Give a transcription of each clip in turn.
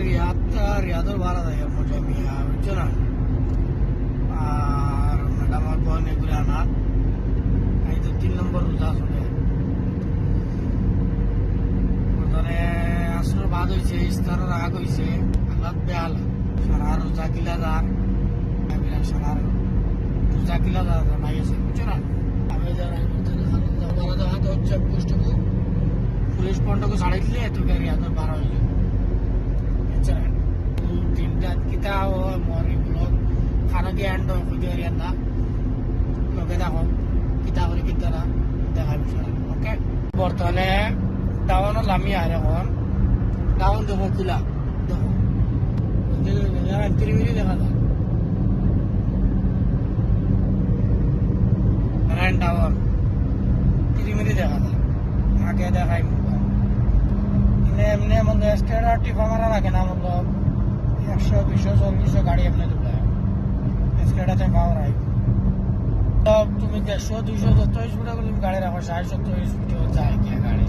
রিয়াদ রিয়াদর ভাড়া থাকে মজা মিয়া বুঝছ না আর ম্যাডাম আর বোন এগুলো আনা এই তো তিন নম্বর রোজা আসলে ওখানে আসলে বাদ হয়েছে ইস্তারের আগ হয়েছে আল্লাহ বেহাল সারা রোজা কিলা দার সারা রোজা কিলা দার নাই আছে বুঝছ না আমি যারা বারো দেওয়া দিলে এত গাড়ি বুঝছ না তিনটা কিতা ও মরি ব্লক খানা কি এন্ড খুঁজে গাড়ি না লগে দেখো কিতা করে কিতা না দেখা বিষয় ওকে বর্তমানে ডাউন লামি আর এখন ডাউন দেবো কিলা দেখো তিরিমিরি দেখা যায় রান ডাউন তিরিমিরি দেখা যায় আগে দেখাই এমনি এমনি মধ্যে স্টেডার টিপা মারা লাগে না মতলব একশো দুশো চল্লিশশো গাড়ি এমনি দুটো স্টেডাতে পাওয়ার হয় তো তুমি দেড়শো দুইশো যত স্পিডে তুমি গাড়ি রাখো ষাট সত্তর স্পিডে যায় গিয়ে গাড়ি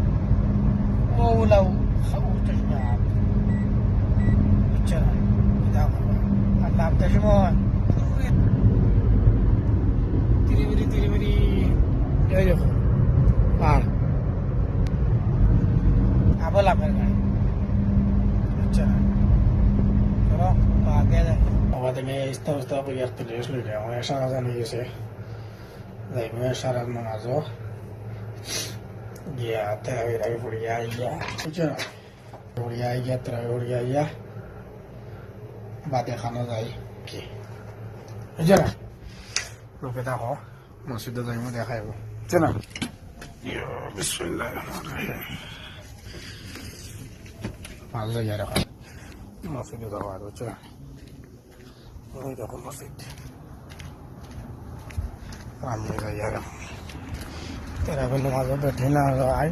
ও উলাও উঠতে বুঝছ না এটা করব আর নামতে সময় তিরিমিরি তিরিমিরি এই দেখো পার আবার লাভের গাড়ি বুঝছ না চলো তো আগে যাই আমাদের ইস্তা উস্তা করে আসতে লেস লইলে আমার সারা জানি গেছে যাইব সারা নামাজও গিয়া তেরাবির আগে পড়িয়া আইয়া বুঝছ না পড়িয়া আইয়া তেরাবি পড়িয়া আইয়া বাদে খানো যাই কি বুঝছ না লোকে দেখো মসজিদে যাইব দেখাইব বুঝছ না বিসমিল্লাহ মাছ যাইয়া রাখা মসজিদে যাওয়া আর বুঝছ না দুই রকম মসজিদ আমরা যাই আর तेरा भी नमाज बैठे ना आए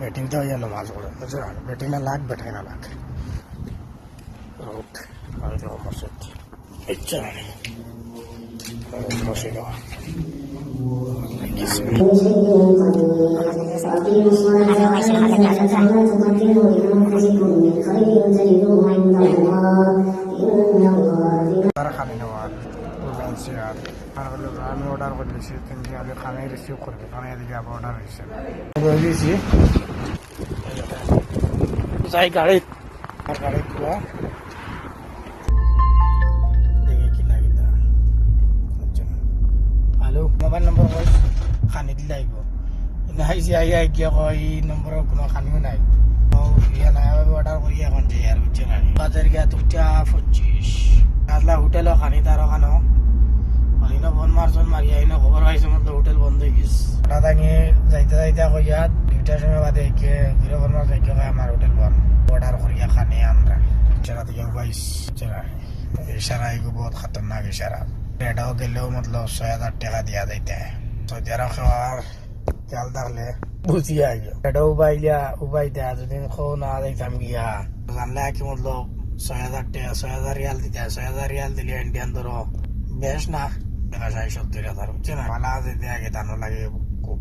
बैठे तो या नमाज हो रहा बैठे ना लाख बैठे ना लाख रोड और जो मस्जिद इच्छा नहीं मस्जिद हो বলছি আর আর হলো আমি অর্ডার করে দিয়েছি তুমি আগে খানে রিসিভ করবে? খানে এদিকে আবার অর্ডার হয়েছে। করে দিয়েছি। যাই গাড়ি। আর গাড়ি হ্যালো? মোবাইল নম্বৰ কৈ খানি দিলে আহিব। নাহিছে আহি আহি কিয় কয় এই নম্বৰৰ কোনো খানিও নাই। নাই অর্ডার করি এখন যে গিয়া দুটা পঁচিশ আসলা হোটেলও খানি তার খানো খানি না ফোন মারছন মারি আহি খবর পাইছে মতো হোটেল বন্ধ হয়ে গেছে। হঠাৎ আগে যাইতে যাইতে কইয়া দুইটার সময় বাদে কে ঘিরে ফোন মারছে কে কয় আমার হোটেল বন্ধ অর্ডার করিয়া খানি আমরা চেরা থেকে পাইস চেরা ইশারা এগো খতরনাক ইশারা এটাও গেলেও মতলব ছয় হাজার টাকা দিয়া যাইতে। সৌদি আরব খাওয়ার খেয়াল থাকলে বুঝি আইলো এটা উবাইলিয়া উবাই দেয়া যদি খো না যাইতাম গিয়া। জানলে কি মতলব ছয় হাজার টাকা ছয় হাজার রিয়াল দিতে ছয় হাজার রিয়াল দিলে ইন্ডিয়ান ধরো বেশ না। দেখা যায় সত্তর হাজার বুঝছে না ভালো যেতে আগে দানো লাগে খুব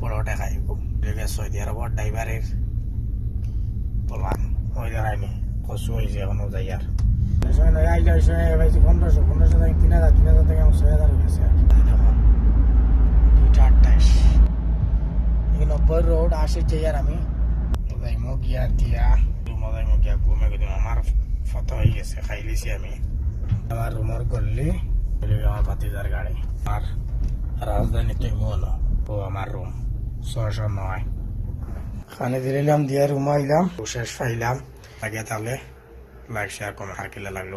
বড় টাকাই খুব সৌদি আরবর ড্রাইভারের বললাম ওই দাঁড়ায়নি কচু হয়েছে এখনও যাই আর পনেরোশো পনেরোশো থেকে তিন হাজার তিন হাজার থেকে আমার ছয় হাজার হয়েছে আর কি দেখো দুইটা আঠাইশ এই নব্বই রোড আসে যে আর আমি। যাইমো গিয়া দিয়া। রুমো যাইমো গিয়া ঘুমে গেলাম আমার ফটো হয়ে গেছে আমি। আমার রুমর গল্লি আমার ভাতিজার গাড়ি আর রাজধানী টেমো হলো ও আমার রুম ছয়শো নয় খানে দিলাম দিয়ে রুমে আইলাম শেষ পাইলাম আগে তাহলে লাইক শেয়ার কমেন্ট থাকিলে লাগল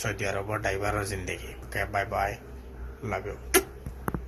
সৌদি আরবের ড্রাইভারের জিন্দগি okay bye bye love you